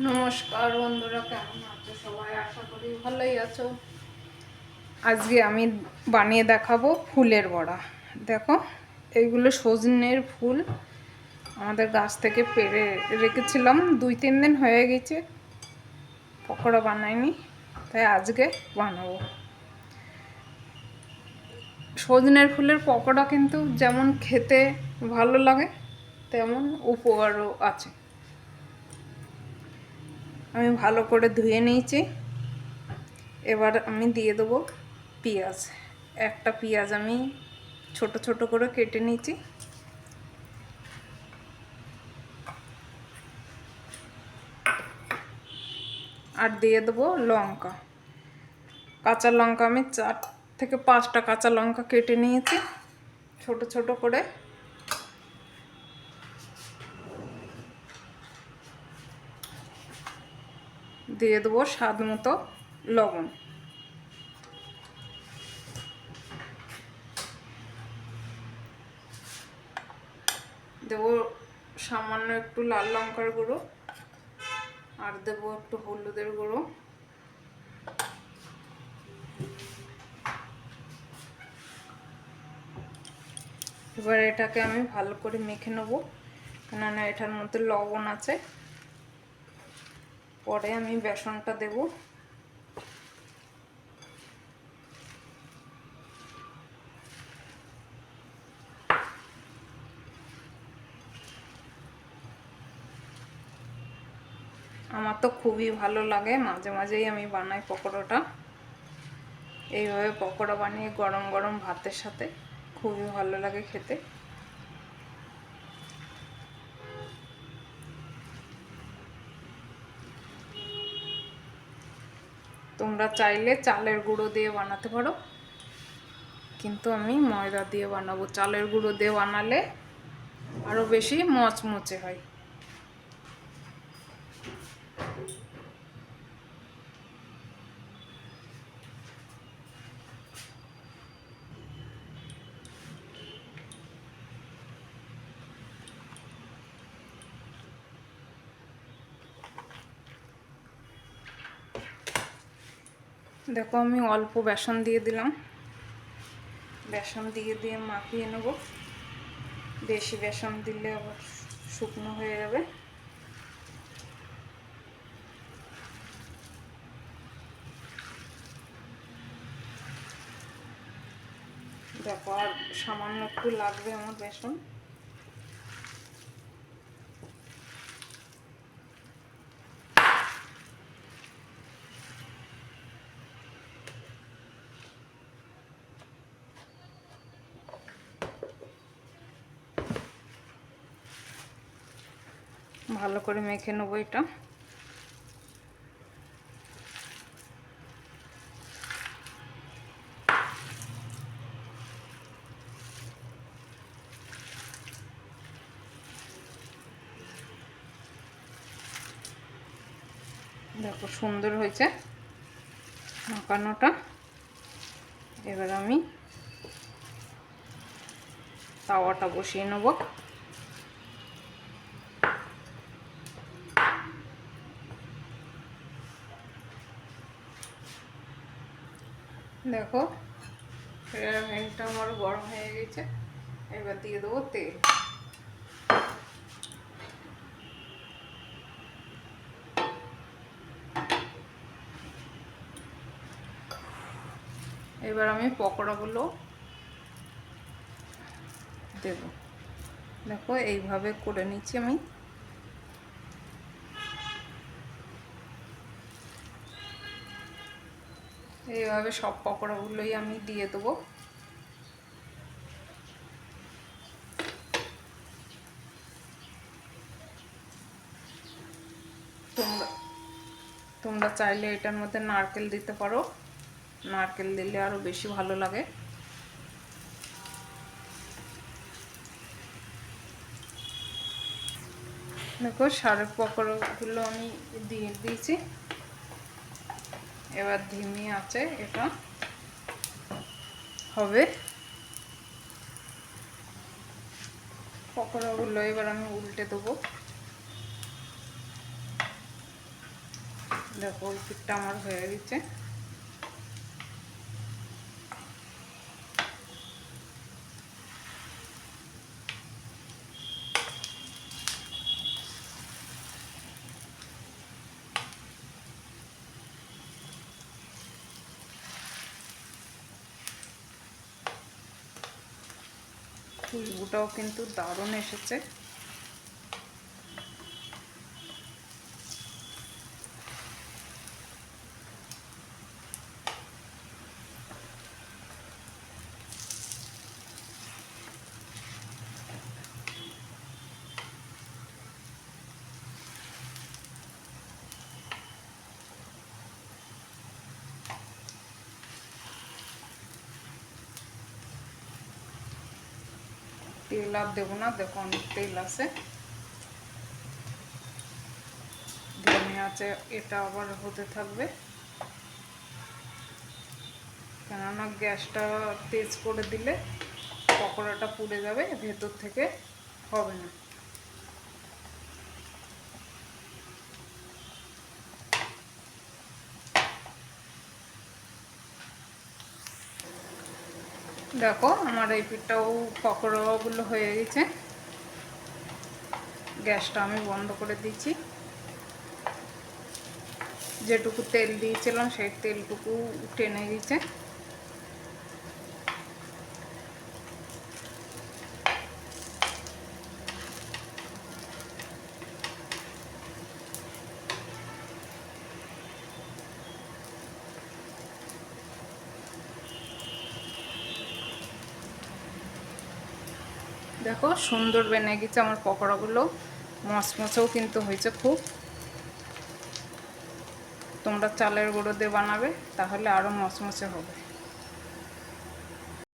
নমস্কার বন্ধুরা, কেমন আছো সবাই? আশা করি ভালোই আছো। আজকে আমি বানিয়ে দেখাবো ফুলের বড়া। দেখো, এইগুলো সজনের ফুল। আমাদের গাছ থেকে পেরে রেখেছিলাম, দুই তিন দিন হয়ে গেছে। পকোড়া বানাইনি, তাই আজকে বানাবো। সজনের ফুলের পকোড়া কিন্তু যেমন খেতে ভালো লাগে, তেমন উপকারও আছে। আমি ভালো করে ধুয়ে নিয়েছি। এবার আমি দিয়ে দেবো পেঁয়াজ। একটা পেঁয়াজ আমি ছোট ছোট করে কেটে নিয়েছি। আর দিয়ে দেবো লঙ্কা। কাঁচা লঙ্কা আমি চার থেকে পাঁচটা কাঁচা লঙ্কা কেটে নিয়েছি। ছোট ছোট করে। দিয়ে দেবো স্বাদ মতো লবণ। দেবো সামান্য একটু লাল লঙ্কার গুঁড়ো আর দেবো একটু হলুদের গুঁড়ো। এবার এটাকে আমি ভালো করে মেখে নেব। কেননা এটার মধ্যে লবণ আছে। পরে আমি বেসনটা দেব। আমার তো খুবই ভালো লাগে, মাঝে মাঝেই আমি বানাই পকোড়াটা। এইভাবে পকোড়া বানিয়ে গরম গরম ভাতের সাথে খুবই ভালো লাগে খেতে। তোমরা চাইলে চালের গুঁড়ো দিয়ে বানাতে পারো। কিন্তু আমি ময়দা দিয়ে বানাবো। চালের গুঁড়ো দিয়ে বানালে আরও বেশি মচমচে হয়। দেখো আমি অল্প বেসন দিয়ে দিলাম। বেসন দিয়ে দিয়ে মাখিয়ে নেব। বেশি বেসন দিলে আবার শুকনো হয়ে যাবে। দেখো আর সামান্য একটু লাগবে আমার বেসন। ভালো করে মেখে নেব এটা। দেখো সুন্দর হয়েছে মাখানোটা। এবার আমি তাওয়াটা বসিয়ে নেব। দেখো ভ্যানটা আমার গরম হয়ে গেছে। এবার দিয়ে দেবো তেল। এবার আমি পকোড়াগুলো দেব। দেখো, এইভাবে করে নিচ্ছি আমি। এইভাবে সব পকোড়াগুলোই আমি দিয়ে দেবো। তোমরা তোমরা চাইলে এটার মধ্যে নারকেল দিতে পারো। নারকেল দিলে আরও বেশি ভালো লাগে। দেখো, সারের পকোড়াগুলো আমি দিয়ে দিয়েছি। এবার ধিমি আছে, এটা হবে। পকোড়াগুলো এবার আমি উল্টে দেবো। দেখো ওই পিঠটা আমার হয়ে গেছে। খুশবুটাও কিন্তু দারুণ এসেছে। তেল আর দেবো না, দেখো অনেক তেল আছে। ধনে আছে, এটা আবার হতে থাকবে। কেননা গ্যাসটা তেজ করে দিলে পকোড়াটা পুড়ে যাবে, ভেতর থেকে হবে না। দেখো, আমার এই পিঠটাও পকোড়াগুলো হয়ে গেছে। গ্যাসটা আমি বন্ধ করে দিচ্ছি। যেটুকু তেল দিয়েছিলাম, সেই তেলটুকু টেনে গেছে। দেখো, সুন্দর বেনে গেছে আমার পকোড়াগুলো। মচমচেও কিন্তু হয়েছে খুব। তোমরা চালের গুঁড়ো দিয়ে বানাবে, তাহলে আরও মচমচে হবে।